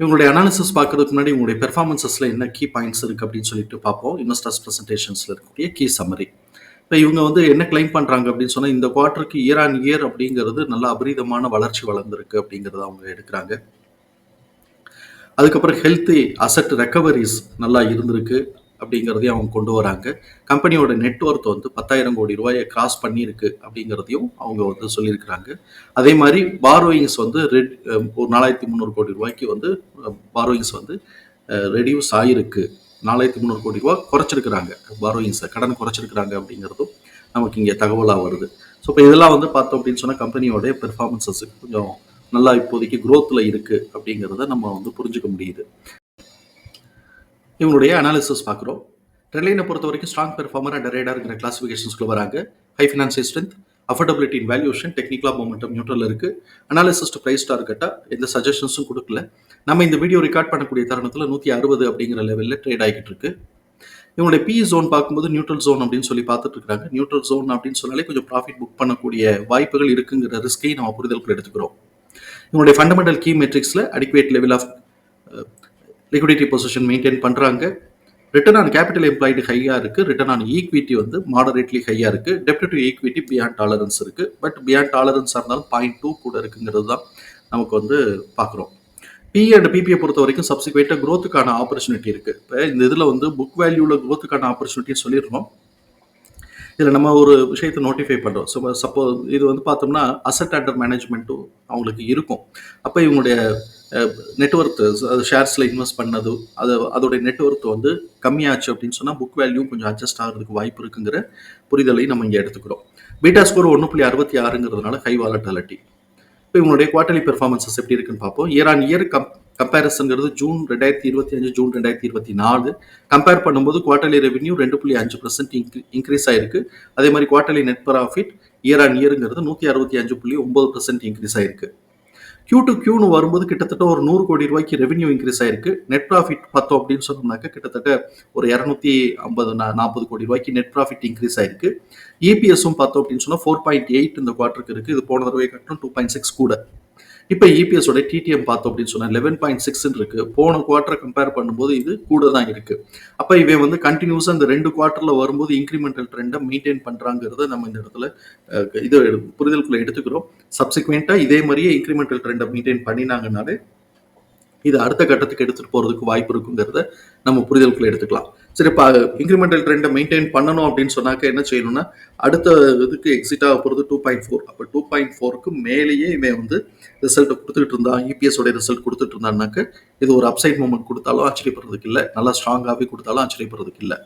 இவங்களுடைய அனாலிசிஸ் பார்க்கறதுக்கு முன்னாடி உங்களுடைய பெர்ஃபார்மன்ஸஸில் என்ன கீ பாயிண்ட்ஸ் இருக்குது அப்படின்னு சொல்லிட்டு பார்ப்போம். இன்வெஸ்டர்ஸ் ப்ரெசன்டேஷன்ஸில் இருக்கக்கூடிய கீ சம்மரி இப்போ இவங்க வந்து என்ன கிளைம் பண்ணுறாங்க அப்படின்னு சொன்னால் இந்த குவார்ட்டருக்கு இயர் ஆன் இயர் அப்படிங்கிறது நல்ல அபரீதமான வளர்ச்சி வளர்ந்துருக்கு அப்படிங்கிறத அவங்க எடுக்கிறாங்க. அதுக்கப்புறம் ஹெல்த்தி அசட் ரெக்கவரிஸ் நல்லா இருந்திருக்கு. அப்படிங்கிறதையும் அவங்க கொண்டு வராங்க. கம்பெனியோட நெட்ஒர்த் வந்து பத்தாயிரம் கோடி ரூபாயை கிராஸ் பண்ணியிருக்கு அப்படிங்கிறதையும் அவங்க வந்து சொல்லியிருக்கிறாங்க. அதே மாதிரி பாரோயிங்ஸ் வந்து ரெட் ஒரு நாலாயிரத்தி முந்நூறு கோடி ரூபாய்க்கு வந்து பாரோயிங்ஸ் வந்து ரெடியூஸ் ஆகிருக்கு நாலாயிரத்தி முந்நூறு கோடி ரூபா குறைச்சிருக்கிறாங்க. பாரோயிங்ஸை கடன் குறைச்சிருக்கிறாங்க அப்படிங்கிறதும் நமக்கு இங்கே தகவலாக வருது. ஸோ இப்போ இதெல்லாம் வந்து பார்த்தோம் அப்படின்னு சொன்னால் கம்பெனியோடைய பெர்ஃபார்மன்ஸஸ் கொஞ்சம் நல்லா இப்போதைக்கு குரோத்தில் இருக்குது அப்படிங்கிறத நம்ம வந்து புரிஞ்சுக்க முடியுது. இவங்களுடைய அனாலிசிஸ் பார்க்குறோம். ட்ரெண்ட்லைனை பொறுத்த வரைக்கும் ஸ்ட்ராங் பெர்ஃபார்மர் அண்ட் ரேடாருங்கிற கிளாசிஃபிகேஷன்ஸ்க்குள்ள வராங்க. High financial strength affordability in valuation டெக்னிக்கலா மூமெண்டம் நியூட்ரல் இருக்கு. அனாலிசிஸ் டு பிரைஸ் டார்கெட்டா எந்த சஜஷன்ஸும் கொடுக்கல. நம்ம இந்த வீடியோ ரெக்கார்ட் பண்ணக்கூடிய தருணத்தில் நூற்றி அறுபது அப்படிங்கிற லெவலில் ட்ரேட் ஆகிட்டு இருக்கு. இவங்களுடைய பி ஜோன் பார்க்கும்போது நியூட்ரல் ஜோன் அப்படின்னு சொல்லி பார்த்துட்டு இருக்காங்க. நியூட்ரல் ஜோன் அப்படின்னு சொன்னாலே கொஞ்சம் ப்ராஃபிட் புக் பண்ணக்கூடிய வாய்ப்புகள் இருக்குங்கிற ரிஸ்கையும் நம்ம புரிதலுக்கு எடுத்துக்கிறோம். இவங்களுடைய fundamental key மெட்ரிக்ஸில் adequate level of liquidity position maintain பண்ணுறாங்க ரிட்டர்ன் ஆன் கேபிட்டல் எம்ப்ளாய்டு ஹையாக இருக்குது ரிட்டர்ன் ஆன் ஈக்விட்டி வந்து மாடரேட்லி ஹையாக இருக்குது டெப்ட் டு ஈக்விட்டி பியாண்ட் டாலரன்ஸ் இருக்குது பட் பியாண்ட் டாலரன்ஸாக இருந்தாலும் பாயிண்ட் டூ கூட இருக்குங்கிறது தான் நமக்கு வந்து பார்க்குறோம் பி அண்ட் பிபியை பொறுத்த வரைக்கும் சப்சிக்வெண்ட்டாக க்ரோத்துக்கான ஆப்பர்ச்சுனிட்டி இருக்குது இப்போ இந்த இதில் வந்து புக் வேல்யூவில் க்ரோத்துக்கான ஆப்பர்ச்சுனிட்டின்னு சொல்லிடுறோம். இதில் நம்ம ஒரு விஷயத்தை நோட்டிஃபை பண்ணுறோம் ஸோ சப்போஸ் இது வந்து பார்த்தோம்னா அசட் அண்டர் மேனேஜ்மெண்ட்டும் அவங்களுக்கு இருக்கும். அப்போ இவங்களுடைய நெட்ஒர்த் அது ஷேர்ஸில் இன்வெஸ்ட் பண்ணது அது அதோடைய நெட்ஒர்த் வந்து கம்மியாச்சு அப்படின்னு சொன்னால் புக் வேல்யூ கொஞ்சம் அட்ஜஸ்ட் ஆகிறதுக்கு வாய்ப்பு இருக்குங்கிற புரிதலையும் நம்ம இங்கே எடுத்துக்கிறோம். பீட்டா ஸ்கோர் ஒன்று புள்ளி அறுபத்தி ஆறுங்கிறதுனால ஹை வாலட்டாலிட்டி இப்போ இவங்களுடைய குவார்டர்லி பெர்ஃபார்மன்சஸ் எப்படி இருக்குன்னு பார்ப்போம். இயர் ஆன் இயர் கம் கம்பேரிசன்கிறது ஜூன் ரெண்டாயிரத்தி இருபத்தி அஞ்சு ஜூன் ரெண்டாயிரத்தி இருபத்தி நாலு. கம்பேர் பண்ணும்போது குவார்டர்லி ரெவென்யூ ரெண்டு புள்ளி அஞ்சு பர்சன்ட் இன்க்ரீஸ் ஆயிருக்கு அதே மாதிரி quarterly net profit year on இயருங்கிறது நூற்றி அறுபத்தி அஞ்சு புள்ளி ஒம்பது பர்சன்ட் இன்க்ரீஸ் ஆயிருக்கு கியூ டு கியூன்னு வரும்போது கிட்டத்தட்ட ஒரு நூறு கோடி ரூபாய்க்கு ரெவன்யூ இன்க்ரீஸ் ஆயிருக்கு நெட் ப்ராஃபிட் பார்த்தோம் அப்படின்னு சொன்னோம்னாக்க கிட்டத்தட்ட ஒரு இரநூத்தி ஐம்பது நாற்பது கோடி ரூபாய்க்கு நெட் ப்ராஃபிட் இன்க்ரீஸ் ஆயிருக்கு இபிஎஸும் பார்த்தோம் அப்படின்னு சொன்னால் ஃபோர் பாயிண்ட் எயிட் இந்த குவார்ட்டருக்கு இருக்குது இது போன தடவை கட்டணும் டூ பாயிண்ட் சிக்ஸ் கூட. இப்போ இபிஎஸோட டிடிஎம் பார்த்தோம் அப்படின்னு சொன்னால் லெவன் பாயிண்ட் சிக்ஸ் இருக்கு. போன குவார்ட்டரை கம்பேர் பண்ணும்போது இது கூட தான் இருக்கு. அப்போ இவன் வந்து கண்டினியூஸாக இந்த ரெண்டு குவார்ட்டரில் வரும்போது இன்க்ரிமெண்டல் ட்ரெண்டை மெயின்டைன் பண்ணுறாங்கிறத நம்ம இந்த இடத்துல இது புரிதலுக்குள்ள எடுத்துக்கிறோம். சப்சிக்வெண்ட்டாக இதே மாதிரியே இன்க்ரிமெண்டல் ட்ரெண்டை மெயின்டைன் பண்ணினாங்கனாலே இது அடுத்த கட்டத்துக்கு எடுத்துகிட்டு போகிறதுக்கு வாய்ப்பு இருக்குங்கிறத நம்ம புரிதலுக்குள்ள எடுத்துக்கலாம். சரி இப்போ இன்க்ரிமெண்டல் ட்ரெண்டை மெயின்டைன் பண்ணணும் அப்படின்னு சொன்னாக்க என்ன செய்யணும்னா அடுத்த இதுக்கு எக்ஸிட் ஆக போகிறது டூ பாயிண்ட் ஃபோர் அப்போ டூ பாயிண்ட் ஃபோருக்கு மேலேயே இவன் வந்து ரிசல்ட்டை கொடுத்துட்டு இருந்தான். இபிஎஸோட ரிசல்ட் கொடுத்துட்டு இருந்தான்னாக்க இது ஒரு அப்சைட் மூமெண்ட் கொடுத்தாலும் ஆச்சரியப்படுறதுக்கு இல்லை. நல்லா ஸ்ட்ராங்காகவே கொடுத்தாலும் ஆச்சரியப்படுறதுக்கு இல்லை.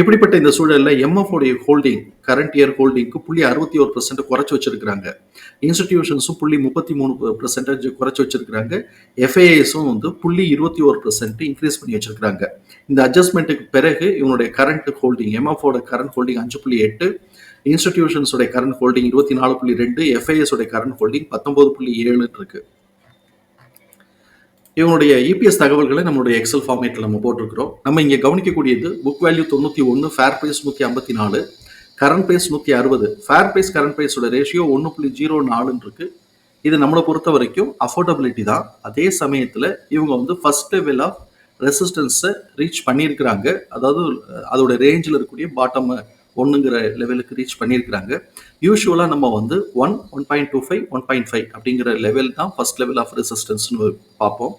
இப்படிப்பட்ட இந்த சூழலில் எம்எஃப்ஓடைய ஹோல்டிங் கரண்ட் இயர் ஹோல்டிங்க்கு புள்ளி அறுபத்தி ஒரு பர்சன்ட் குறைச்சி வச்சிருக்கிறாங்க. இன்ஸ்டிடியூஷன்ஸும் புள்ளி முப்பத்தி மூணு பர்சன்டேஜ் குறைச்சி வச்சிருக்கிறாங்க. எஃப்ஐஎஸும் வந்து புள்ளி இருபத்தி ஒரு பர்சன்ட் இன்க்ரீஸ் பண்ணி வச்சிருக்கிறாங்க. இந்த அட்ஜஸ்ட்மெண்ட்டுக்கு பிறகு இவனுடைய கரண்ட் ஹோல்டிங் எம்எஃப்ஓட கரண்ட் ஹோல்டிங் அஞ்சு புள்ளி எட்டு இன்ஸ்டிடியூஷன்ஸோட கரண்ட் ஹோல்டிங் இருபத்தி நாலு புள்ளி ரெண்டு எஃப்ஐஎஸ் உடைய கரண்ட் ஹோல்டிங் பத்தொன்பது புள்ளி ஏழுன்னு இருக்கு. இவனுடைய இபிஎஸ் தகவல்களை நம்மளுடைய எக்ஸல் ஃபார்மேட்டில் நம்ம போட்டிருக்கிறோம். நம்ம இங்கே கவனிக்கக்கூடியது புக் வேல்யூ தொண்ணூற்றி ஒன்று ஃபேர் ப்ரைஸ் நூற்றி ஐம்பத்தி நாலு கரண்ட் ப்ரைஸ் நூற்றி அறுபது. ஃபேர் ப்ரைஸ் கரண்ட் ப்ரைஸோட ரேஷியோ ஒன்று புள்ளி ஜீரோ நாலுன்னு இருக்கு. இது நம்மளை பொறுத்த வரைக்கும் அஃபோர்டபிலிட்டி தான். அதே சமயத்தில் இவங்க வந்து ஃபர்ஸ்ட் லெவல் ஆஃப் ரெசிஸ்டன்ஸை ரீச் பண்ணியிருக்கிறாங்க. அதாவது அதோட ரேஞ்சில் இருக்கக்கூடிய பாட்டம் ஒன்றுங்கிற லெவலுக்கு ரீச் பண்ணியிருக்கிறாங்க. யூஸ்வலாக நம்ம வந்து one one point two five one point five அப்படிங்கிற லெவல் தான் ஃபர்ஸ்ட் லெவல் ஆஃப் ரெசிஸ்டன்ஸ்னு பார்ப்போம்.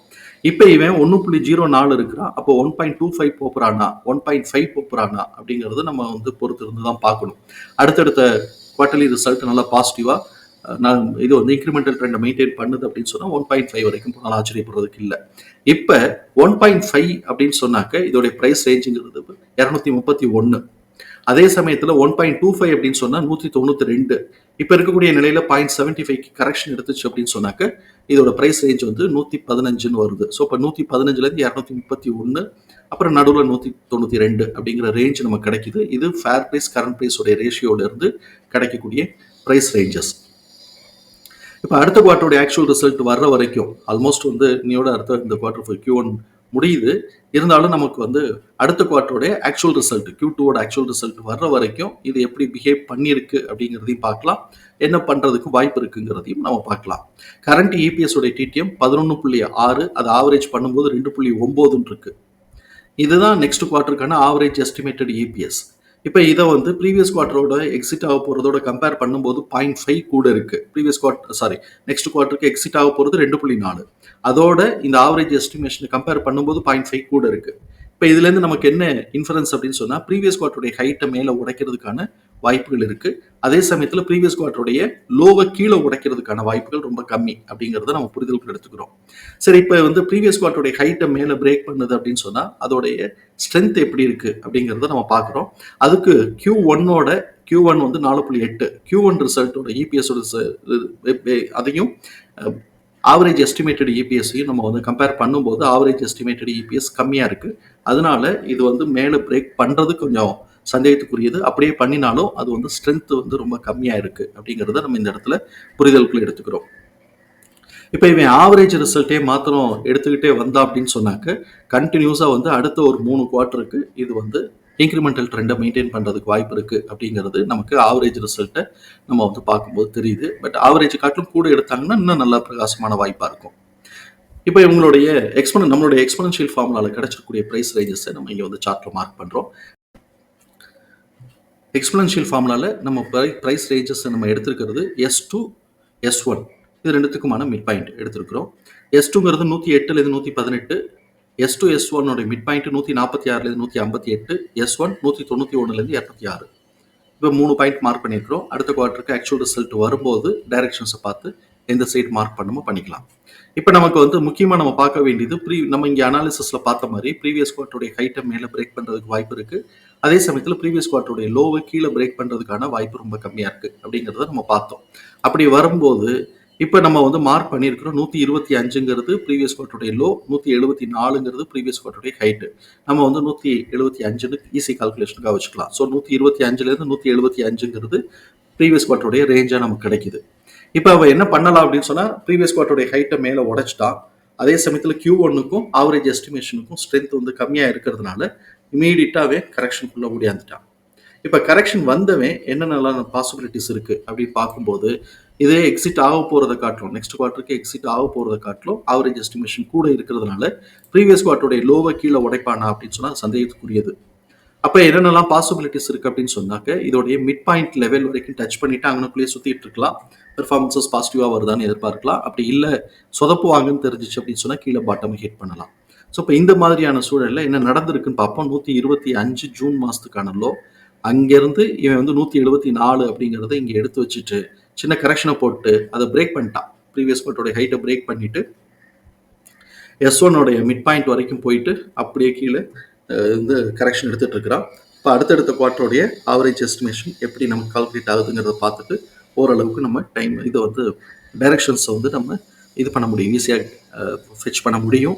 இப்போ இவன் ஒன்று புள்ளி ஜீரோ நாலு இருக்கிறான். அப்போ ஒன் பாயிண்ட் டூ ஃபைவ் போப்புறானா ஒன் பாயிண்ட் ஃபைவ் போப்புறானா அப்படிங்கிறது நம்ம வந்து பொறுத்து இருந்து தான் பார்க்கணும். அடுத்தடுத்த குவார்டர்லி ரிசல்ட் நல்லா பாசிட்டிவாக நான் இது வந்து இன்க்ரிமெண்டல் ட்ரெண்டை மெயின்டைன் பண்ணுது அப்படின்னு சொன்னால் ஒன் பாயிண்ட் ஃபைவ் வரைக்கும் போனால் ஆச்சரியப்படுறதுக்கு இல்லை. இப்போ ஒன் பாயிண்ட் ஃபைவ் அப்படின்னு சொன்னாக்க இதோடைய ப்ரைஸ் ரேஞ்சுங்கிறது இரநூத்தி முப்பத்தி ஒன்று அதே சமயத்தில் ஒன் பாயிண்ட் டூ ஃபைவ் அப்படின்னு சொன்னால் நூற்றி தொண்ணூற்றி ரெண்டு. இப்போ இருக்கக்கூடிய நிலையில் பாயிண்ட் செவன்ட்டி ஃபைவ் கரெக்ஷன் எடுத்துச்சு அப்படின்னு சொன்னாக்க இதோட ப்ரைஸ் ரேஞ்ச் வந்து நூற்றி பதினஞ்சுன்னு வருது. ஸோ இப்போ நூற்றி பதினஞ்சுலேருந்து இரநூத்தி முப்பத்தி ஒன்று அப்புறம் நடுவில் நூற்றி தொண்ணூற்றி ரெண்டு அப்படிங்கிற ரேஞ்ச் நமக்கு கிடைக்குது. இது ஃபேர் ப்ரைஸ் கரண்ட் ப்ரைஸோடைய ரேஷியோலேருந்து கிடைக்கக்கூடிய ப்ரைஸ் ரேஞ்சஸ் இப்போ அடுத்த குவார்ட்டருடைய ஆக்சுவல் ரிசல்ட் வர்ற வரைக்கும் ஆல்மோஸ்ட் வந்து இன்னையோட அடுத்த இந்த குவார்டர் ஃபோர் கியூ ஒன் முடியுது. இருந்தாலும் நமக்கு வந்து அடுத்த குவார்ட்டருடைய ஆக்சுவல் ரிசல்ட் கியூ டூவோட ஆக்சுவல் ரிசல்ட் வர்ற வரைக்கும் இது எப்படி பிஹேவ் பண்ணியிருக்கு அப்படிங்கிறதையும் பார்க்கலாம். என்ன பண்ணுறதுக்கு வாய்ப்பு இருக்குங்கிறதையும் நம்ம பார்க்கலாம். கரண்ட் இபிஎஸ் உடைய டிடிஎம் பதினொன்று புள்ளி ஆறு அது ஆவரேஜ் பண்ணும்போது ரெண்டு புள்ளி ஒம்போதுன்னு இருக்கு. இதுதான் நெக்ஸ்ட் குவார்ட்டருக்கான ஆவரேஜ் எஸ்டிமேட்டட் இபிஎஸ் இப்போ இதை வந்து ப்ரீவியஸ் குவார்ட்டரோட எக்ஸிட் ஆக போகிறதோட கம்பேர் பண்ணும்போது பாயிண்ட் ஃபைவ் கூட இருக்குது ப்ரீவியஸ் குவார்ட்டர் சாரி நெக்ஸ்ட் குவார்ட்டருக்கு எக்ஸிட் ஆக போகிறது ரெண்டு புள்ளி நாலு. அதோட இந்த ஆவரேஜ் எஸ்டிமேஷனை கம்பேர் பண்ணும்போது பாயிண்ட் ஃபைவ் கூட இருக்குது இப்போ இதுலேருந்து நமக்கு என்ன இன்ஃபரன்ஸ் அப்படின்னு சொன்னால் ப்ரீவியஸ் குவார்ட்டருடைய ஹைட்டை மேலே உடைக்கிறதுக்கான வாய்ப்புகள் இருக்கு. அதே சமயத்தில் ப்ரீவியஸ் குவார்டருடைய லோவை கீழே உடைக்கிறதுக்கான வாய்ப்புகள் ரொம்ப கம்மி அப்படிங்கிறத நம்ம புரிதலுக்கு எடுத்துக்கிறோம். சரி இப்போ வந்து ப்ரீவியஸ் குவார்டருடைய ஹைட்டை மேலே பிரேக் பண்ணுது அப்படின்னு சொன்னால் அதோடைய ஸ்ட்ரென்த் எப்படி இருக்கு அப்படிங்கிறத நம்ம பார்க்குறோம். அதுக்கு கியூ ஒன்னோட கியூ ஒன் வந்து நாலு புள்ளி எட்டு கியூ ஒன் ரிசல்ட்டோட இபிஎஸோட அதையும் ஆவரேஜ் எஸ்டிமேட்டட் இபிஎஸ்ஸையும் நம்ம வந்து கம்பேர் பண்ணும்போது ஆவரேஜ் எஸ்டிமேட்டட் இபிஎஸ் கம்மியாக இருக்குது அதனால இது வந்து மேலே பிரேக் பண்ணுறது கொஞ்சம் சந்தேகத்துக்குரியது. அப்படியே பண்ணினாலும் அது வந்து ஸ்ட்ரென்த் வந்து ரொம்ப கம்மியாக இருக்குது அப்படிங்கிறத நம்ம இந்த இடத்துல புரிதலுக்குள்ள எடுத்துக்கிறோம். இப்போ இவன் ஆவரேஜ் ரிசல்ட்டே மாத்திரம் எடுத்துக்கிட்டே வந்தா அப்படின்னு சொன்னாக்க கண்டினியூஸாக வந்து அடுத்த ஒரு மூணு குவார்ட்டருக்கு இது வந்து இன்க்ரிமெண்டல் ட்ரெண்டை மெயின்டைன் பண்ணுறதுக்கு வாய்ப்பு இருக்குது அப்படிங்கிறது நமக்கு ஆவரேஜ் ரிசல்ட்டை நம்ம வந்து பார்க்கும்போது தெரியுது. பட் ஆவரேஜ் காட்டிலும் கூட எடுத்தாங்கன்னா இன்னும் நல்லா பிரகாசமான வாய்ப்பாக இருக்கும். இப்போ இவங்களுடைய எக்ஸ்பன நம்மளுடைய எக்ஸ்பனன்ஷியல் ஃபார்முலாவில் கிடைச்சிருக்கக்கூடிய ப்ரைஸ் ரேஞ்சஸை நம்ம இங்கே வந்து சார்ட்டில் மார்க் பண்ணுறோம் எக்ஸ்பிளன்ஷியல் ஃபார்முலாவில் நம்ம ப்ரைஸ் ரேஞ்சஸ் நம்ம எடுத்திருக்கிறது எஸ் டூ எஸ் ஒன் இது ரெண்டுத்துக்குமான மிட் பாயிண்ட் எடுத்திருக்கிறோம். எஸ் டூங்கிறது நூற்றி எட்டுலேருந்து நூற்றி பதினெட்டு. எஸ் டூ எஸ் ஒன்னோட மிட் பாயிண்ட் நூற்றி நாற்பத்தி ஆறுலேருந்து நூற்றி ஐம்பத்தி எட்டு. எஸ் ஒன் நூற்றி தொண்ணூற்றி ஒன்றுலேருந்து இரநூத்தி ஆறு. இப்போ மூணு பாயிண்ட் மார்க் பண்ணியிருக்கிறோம். அடுத்த குவார்ட்டருக்கு ஆக்சுவல் ரிசல்ட் வரும்போது டைரக்ஷன்ஸை பார்த்து எந்த சைடு மார்க் பண்ணுமோ பண்ணிக்கலாம். இப்போ நமக்கு வந்து முக்கியமாக நம்ம பார்க்க வேண்டியது ப்ரீ நம்ம இங்கே அனாலிசிஸில் பார்த்த மாதிரி ப்ரீவியஸ் குவார்ட்டருடைய ஹைட்டை மேலே பிரேக் பண்ணுறதுக்கு வாய்ப்பு இருக்குது அதே சமயத்தில் ப்ரீவியஸ் குவார்ட்டருடைய லோவை கீழே பிரேக் பண்ணுறதுக்கான வாய்ப்பு ரொம்ப கம்மியாக இருக்குது அப்படிங்கிறத நம்ம பார்த்தோம். அப்படி வரும்போது இப்போ நம்ம வந்து மார்க் பண்ணியிருக்கிறோம் நூற்றி இருபத்தி அஞ்சுங்கிறது ப்ரீவியஸ் குவார்ட்டருடைய லோ நூற்றி எழுபத்தி நாலுங்கிறது ப்ரீவியஸ் குவார்ட்டருடைய ஹைட்டு நம்ம வந்து நூற்றி எழுபத்தி அஞ்சுன்னு ஈஸி கால்குலேஷனுக்காக வச்சுக்கலாம். ஸோ நூற்றி இருபத்தி அஞ்சுலேருந்து நூற்றி எழுபத்தி அஞ்சுங்கிறது ப்ரீவியஸ் குவார்ட்டருடைய ரேஞ்சாக நமக்கு கிடைக்குது. இப்போ அவள் என்ன பண்ணலாம் அப்படின்னு சொன்னால் ப்ரீவியஸ் குவார்ட்டருடைய ஹைட்டை மேலே உடச்சிட்டான் அதே சமயத்தில் கியூ ஒன்னுக்கும் ஆவரேஜ் எஸ்டிமேஷனுக்கும் ஸ்ட்ரென்த் வந்து கம்மியாக இருக்கிறதுனால இமீடியட்டாகவே கரெக்ஷனுக்குள்ளே ஓடியாந்துட்டான் இப்போ கரெக்ஷன் வந்தவன் என்னென்னலாம் பாசிபிலிட்டிஸ் இருக்குது அப்படின்னு பார்க்கும்போது இதே எக்ஸிட் ஆக போகிறத காட்டிலும் நெக்ஸ்ட் குவார்ட்டருக்கு எக்ஸிட் ஆக போகிறத காட்டிலும் ஆவரேஜ் எஸ்டிமேஷன் கூட இருக்கிறதுனால ப்ரீவியஸ் குவார்ட்டருடைய லோவை கீழே உடைப்பானா அப்படின்னு சொன்னால் சந்தேகத்துக்குரியது. அப்போ என்னென்னலாம் பாசிபிலிட்டிஸ் இருக்குது அப்படின்னு சொன்னாக்க இதோடைய மிட் பாயிண்ட் லெவல் வரைக்கும் டச் பண்ணிட்டு அங்கனுக்குள்ளேயே சுற்றிட்டு இருக்கலாம். பெர்ஃபார்மன்ஸஸ் பாசிட்டிவாக வருதான்னு எதிர்பார்க்கலாம். அப்படி இல்லை சொதப்புவாங்கன்னு தெரிஞ்சிச்சு அப்படின்னு சொன்னால் கீழே பாட்டம் ஹிட் பண்ணலாம். ஸோ இப்போ இந்த மாதிரியான சூழலில் என்ன நடந்திருக்குன்னு பார்ப்போம். நூற்றி இருபத்தி அஞ்சு ஜூன் மாதத்துக்கான லோ அங்கேருந்து இவன் வந்து நூற்றி எழுபத்தி நாலு அப்படிங்கிறத இங்கே எடுத்து வச்சுட்டு சின்ன கரெக்ஷனை போட்டு அதை பிரேக் பண்ணிட்டான். ப்ரீவியஸ் கோட்டோடைய ஹைட்டை பிரேக் பண்ணிட்டு எஸ் ஒன்னோடைய மிட் பாயிண்ட் வரைக்கும் போயிட்டு அப்படியே கீழே வந்து கரெக்ஷன் எடுத்துகிட்டு இருக்கிறான். இப்போ அடுத்தடுத்த குவார்ட்டருடைய ஆவரேஜ் எஸ்டிமேஷன் எப்படி நமக்கு கால்குலேட் ஆகுதுங்கிறத பார்த்துட்டு ஓரளவுக்கு நம்ம டைம் இதை வந்து டைரக்ஷன்ஸை வந்து நம்ம இது பண்ண முடியும். ஈஸியாக ஃபெச் பண்ண முடியும்.